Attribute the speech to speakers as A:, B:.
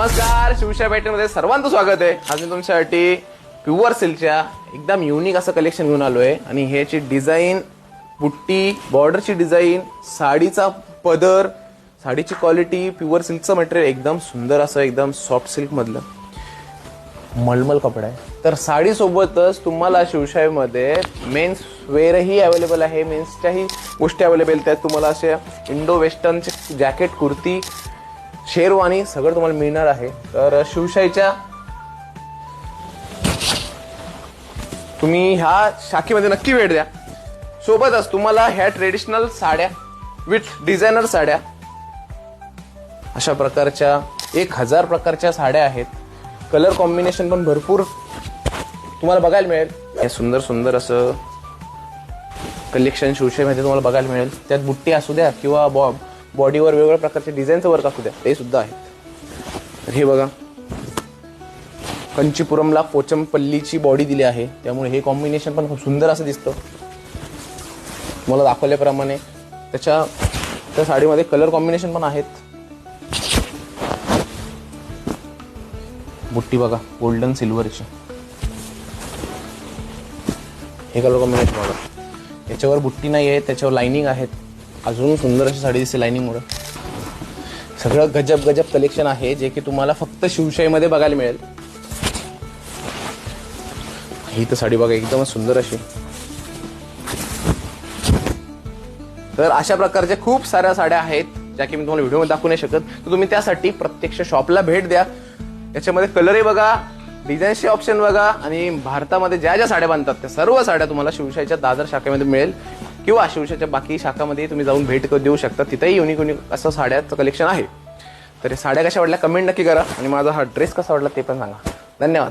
A: नमस्कार शिवशाही पॅटर्नमध्ये सर्वांचं स्वागत आहे. आज मी तुमच्यासाठी प्युअर सिल्कच्या एकदम युनिक असं कलेक्शन घेऊन आलो आहे आणि ह्याची डिझाईन बुट्टी बॉर्डरची डिझाईन साडीचा पदर साडीची क्वालिटी प्युअर सिल्कचं मटेरियल एकदम सुंदर असं एकदम सॉफ्ट सिल्कमधलं मलमल कपडा आहे. तर साडीसोबतच तुम्हाला शिवशाहीमध्ये मेन्स वेअरही अवेलेबल आहे. मेन्सच्याही गोष्टी अवेलेबल त्यात तुम्हाला असे इंडो वेस्टर्नचे जॅकेट कुर्ती शेरवानी सगळं तुम्हाला मिळणार आहे. तर शिवशाहीच्या तुम्ही ह्या शाखेमध्ये नक्की भेट द्या. सोबतच तुम्हाला ह्या ट्रेडिशनल साड्या विथ डिझायनर साड्या अशा प्रकारच्या एक हजार प्रकारच्या साड्या आहेत. कलर कॉम्बिनेशन पण भरपूर तुम्हाला बघायला मिळेल. हे सुंदर सुंदर असं कलेक्शन शिवशाहीमध्ये तुम्हाला बघायला मिळेल. त्यात बुट्टी असू द्या किंवा बॉम्ब बॉडीवर वेगवेगळ्या प्रकारचे डिझाईनचं वर्क असू द्या ते सुद्धा आहेत. तर हे बघा. कंचीपुरमला कोचमपल्लीची बॉडी दिली आहे. त्यामुळे हे कॉम्बिनेशन पण खूप सुंदर असं दिसतं. मला दाखवल्याप्रमाणे त्याच्या त्या साडीमध्ये कलर कॉम्बिनेशन पण आहेत. बुट्टी बघा गोल्डन सिल्वरची हे कलर कॉम्बिनेशन बघा. याच्यावर बुट्टी नाही आहे त्याच्यावर लाइनिंग आहेत. अजून सुंदर अशी साडी दिसते लाइनिंगमुळे सगळं गजब गजब कलेक्शन आहे जे की तुम्हाला फक्त शिवशाहीमध्ये बघायला मिळेल. ही तर साडी बघा एकदमच सुंदर अशी. तर अशा प्रकारच्या खूप साऱ्या साड्या आहेत ज्या की मी तुम्हाला व्हिडिओमध्ये दाखवू नाही शकत. तर तुम्ही त्यासाठी प्रत्यक्ष शॉपला भेट द्या. याच्यामध्ये कलरही बघा डिझाईनचे ऑप्शन बघा आणि भारतामध्ये ज्या ज्या साड्या बांधतात त्या सर्व साड्या तुम्हाला शिवशाहीच्या दादर शाखेमध्ये मिळेल. किंवा शिवशाहीच्या बाकी शाखामध्ये तुम्ही जाऊन भेट देऊ शकता. तिथेही युनिक युनिक असं साड्याचं कलेक्शन आहे. तर साड्या कशा वाटल्या? कमेंट नक्की करा. आणि माझा हा ड्रेस कसा वाटला ते पण सांगा. धन्यवाद.